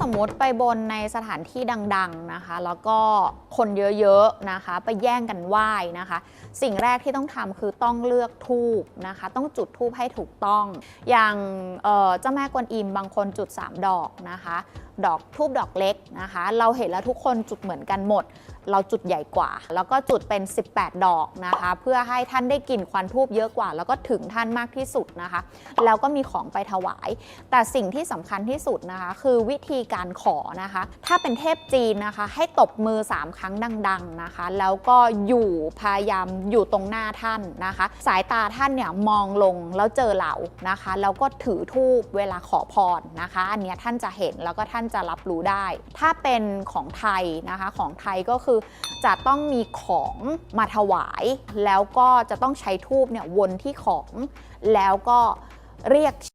สมมติไปบนในสถานที่ดังๆนะคะ แล้วก็คนเยอะๆนะคะ ไปแย่งกันไหว้นะคะ สิ่งแรกที่ต้องทำคือต้องเลือกทูบนะคะ ต้องจุดทูบให้ถูกต้อง อย่างเจ้าแม่กวนอิมบางคนจุด 3 ดอกนะคะ ดอกทูบดอกเล็กนะคะ เราเห็นแล้วทุกคนจุดเหมือนกันหมด เราจุดใหญ่กว่า แล้วก็จุดเป็น 18 ดอกนะคะ เพื่อให้ท่านได้กลิ่นควันทูบเยอะกว่า แล้วก็ถึงท่านมากที่สุดนะคะ แล้วก็มีของไปถวาย แต่สิ่งที่สำคัญที่สุดนะคะ คือวิธีการขอนะคะ ถ้าเป็นเทพจีนนะคะ ให้ตบมือ 3 ครั้งดัง ๆนะคะ แล้วก็อยู่พยายามอยู่ตรงหน้าท่านนะคะ สายตาท่านเนี่ยมองลงแล้วเจอเรานะคะ แล้วก็ถือทูบเวลาขอพรนะคะ อันนี้ท่านจะเห็นแล้วก็ท่านจะรับรู้ได้ ถ้าเป็นของไทยนะคะของไทยก็คือจะต้องมีของมาถวาย แล้วก็จะต้องใช้ทูบเนี่ยวนที่ของแล้วก็เรียก